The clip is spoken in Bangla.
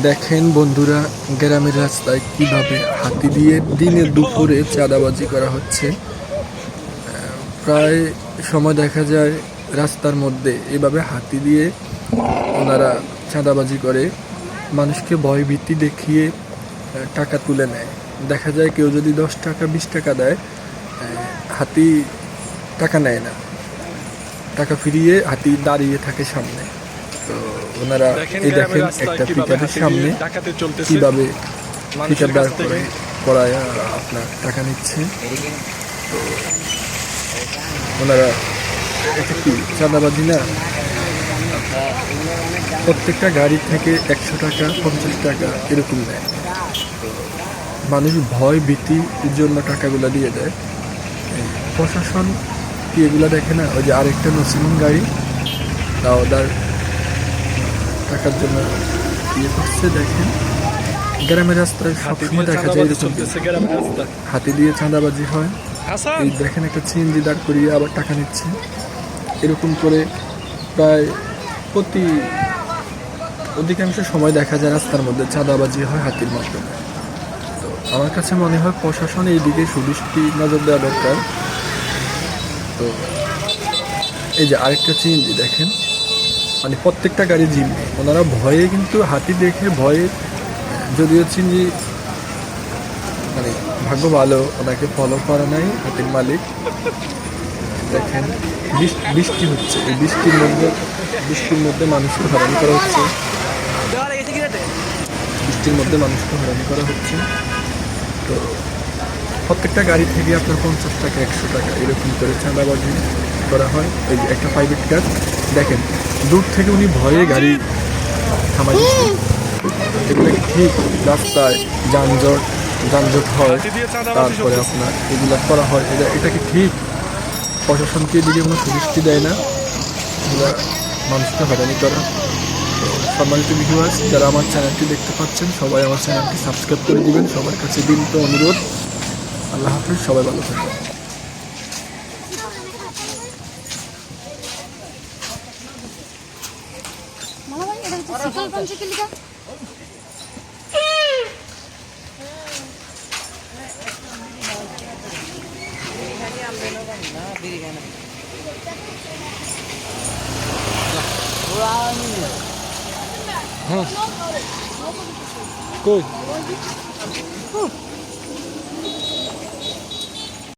দেখেন বন্ধুরা, গ্রামের রাস্তায় কীভাবে হাতি দিয়ে দিনে দুপুরে চাঁদাবাজি করা হচ্ছে। প্রায় সময় দেখা যায় রাস্তার মধ্যে এভাবে হাতি দিয়ে ওনারা চাঁদাবাজি করে। মানুষকে ভয় ভীতি দেখিয়ে টাকা তুলে নেয়। দেখা যায় কেউ যদি দশ টাকা, বিশ টাকা দেয় হাতি টাকা নেয় না। টাকা ফিরিয়ে হাতি দাঁড়িয়ে থাকে সামনে। ওনারা এই দেখেন একটা পিকআপের সামনে কীভাবে পিকআপ দাঁড় করে করায় আপনার টাকা নিচ্ছে। তো ওনারা এটা কি চাঁদাবাজি না? প্রত্যেকটা গাড়ি থেকে একশো টাকা পঞ্চাশ টাকা এরকম দেয় তো মানুষ ভয় ভীতির জন্য টাকাগুলো দিয়ে দেয়। প্রশাসন কি এগুলো দেখে না? ওই যে আরেকটা নসিমন গাড়ি তাও তার টাকার জন্য ইয়ে করছে দেখেন। গ্রামের রাস্তায় সবসময় দেখা যায় এরকম হাতি দিয়ে চাঁদাবাজি হয়। এই দেখেন একটা সিএনজি দাঁড় করিয়ে আবার টাকা নিচ্ছে। এরকম করে প্রায় প্রতি অধিকাংশ সময় দেখা যায় রাস্তার মধ্যে চাঁদাবাজি হয় হাতির মাধ্যমে। তো আমার কাছে মনে হয় প্রশাসন এই দিকে সুদৃষ্টি নজর দেওয়া দরকার। তো এই যে আরেকটা সিএনজি দেখেন। মানে প্রত্যেকটা গাড়ি জিম। ওনারা ভয়ে কিন্তু হাতি দেখে ভয়ে যদি যদিও চিনজি মানে ভাগ্য ভালো, ওনাকে ফলো করে নাই হাতির মালিক। দেখেন বৃষ্টি হচ্ছে। এই বৃষ্টির মধ্যে বৃষ্টির মধ্যে মানুষকে হয়রানি করা হচ্ছে। বৃষ্টির মধ্যে মানুষকে হয়রানি করা হচ্ছে। তো প্রত্যেকটা গাড়ি থেকে আপনার পঞ্চাশ টাকা, একশো টাকা, এরকম করে চাঁদাবাজি। করা হয় এই যে একটা প্রাইভেট কার দেখেন দূর থেকে উনি ভয়ে গাড়ি থামাই এগুলো ঠিক? রাস্তায় যানজট যানজট হয় তারপরে আপনার এগুলো করা হয়। এটা এটাকে ঠিক? প্রশাসনকে এদিকে কোনো সুদৃষ্টি দেয় না? এগুলা মানুষকে হয়রানি করা। তো সম্মানিত ভিউয়ার্স যারা আমার চ্যানেলটি দেখতে পাচ্ছেন সবাই আমার চ্যানেলটি সাবস্ক্রাইব করে দিবেন। সবার কাছে বিনীত অনুরোধ। আল্লাহ হাফিজ সবাই ভালো থাকবেন। Sıkıldım çekildi gel. Koy.